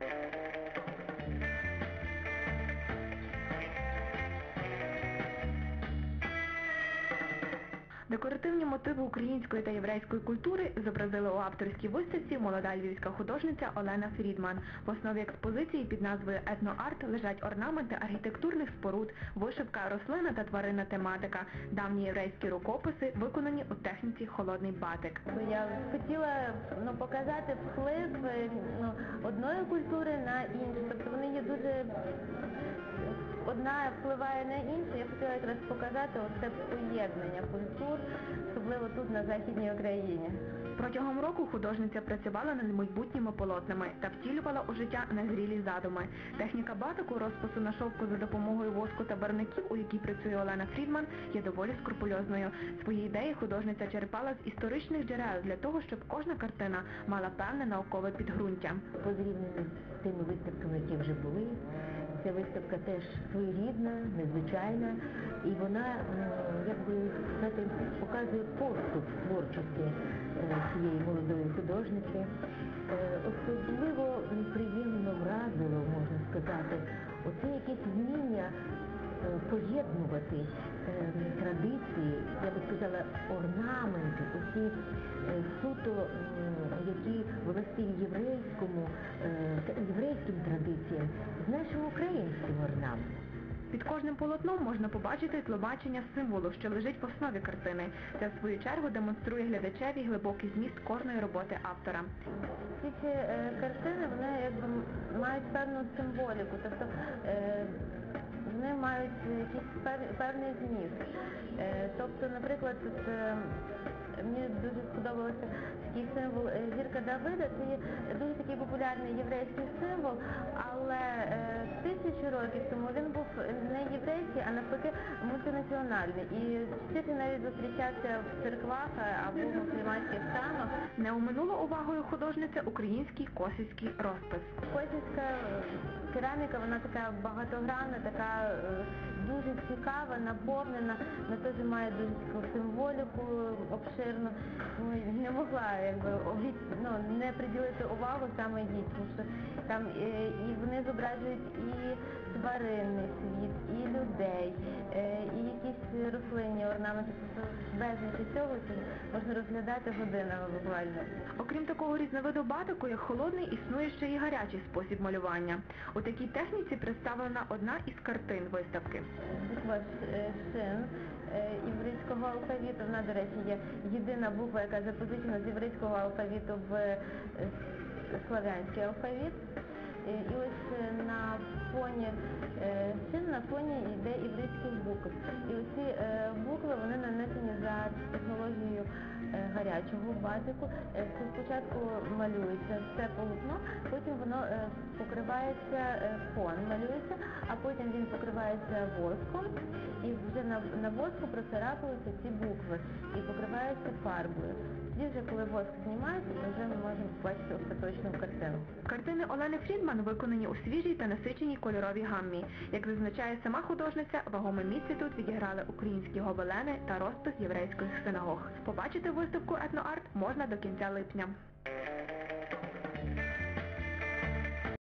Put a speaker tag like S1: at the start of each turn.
S1: Thank you. Декоративні мотиви української та єврейської культури зобразили у авторській виставці молода львівська художниця Олена Фрідман. В основі експозиції під назвою Етноарт лежать орнаменти архітектурних споруд, вишивка, рослина та тваринна тематика, давні єврейські рукописи, виконані у техніці холодний батик.
S2: Я хотіла ну, показати вплив е, ну, одної культури на іншу. Тобто вони є дуже одна впливає на іншу. Я хотіла якраз показати оце поєднання культур, особливо тут на Західній Україні.
S1: Протягом року художниця працювала над майбутніми полотнами та втілювала у життя незрілі задуми. Техніка батику розпису на шовку за допомогою воску та барників, у якій працює Олена Фрідман, є доволі скрупульозною. Свої ідеї художниця черпала з історичних джерел для того, щоб кожна картина мала певне наукове підґрунтя.
S2: Порівняно з тими виставками, які вже були. Ця виставка теж своєрідна, незвичайна, і вона, е, якби знаєте, показує поступ творчості е, цієї молодої художниці. Е, Особливо приємно вразило, можна сказати, оце якесь вміння поєднувати е, традиції, я би сказала, орнаменти, усі е, суто, які властиві єврейському, е, єврейським традиціям, з нашим українським орнаментом.
S1: Під кожним полотном можна побачити тлумачення символу, що лежить в основі картини. Це в свою чергу демонструє глядачеві глибокий зміст кожної роботи автора.
S2: Всі ці е, картини вони якби мають певну символіку, тобто е, вони мають якийсь пев- певний зміст. Е, тобто, наприклад, тут е, мені дуже сподобався такий символ е, зірка Давида. Це є дуже такий популярний єврейський символ, але тисячі років тому він був не єврейський, а навпаки мультинаціональний. І частіше навіть зустрічався в церквах або в мусульманських храмах.
S1: Не оминула увагою художниця український косівський розпис.
S2: Косівська кераміка, вона така багатогранна, така дуже цікава, наповнена, вона теж має дуже таку символіку обширну. Ну, не могла якби обід, ну, не приділити увагу саме їй, тому що там е, і вони зображують і тваринний світ, і людей, е, рослинні орнаменти. Безліч усього це можна розглядати годинами буквально.
S1: Окрім такого різновиду батику, як холодний, існує ще і гарячий спосіб малювання. У такій техніці представлена одна із картин виставки.
S2: буква е, шин е, єврейського алфавіту. Вона, до речі, є єдина буква, яка запозичена з єврейського алфавіту в е, слав'янський алфавіт. І ось е, на фоні е, на фоні йде єврейських букв. І оці е, букви вони нанесені за технологією е, гарячого батику. Е, спочатку малюється все полотно, потім воно е, покривається е, фон, малюється, а потім він покривається воском і вже на, на воску процарапуються ці букви і покриваються фарбою. Тоді коли воск знімається, то вже ми можемо побачити остаточну картину.
S1: Картини Олени Фрідман виконані у свіжій та насиченій кольоровій гаммі. Як зазначає сама художниця, вагоме місце тут відіграли українські гобелени та розпис єврейських синагог. Побачити виставку етноарт можна до кінця липня.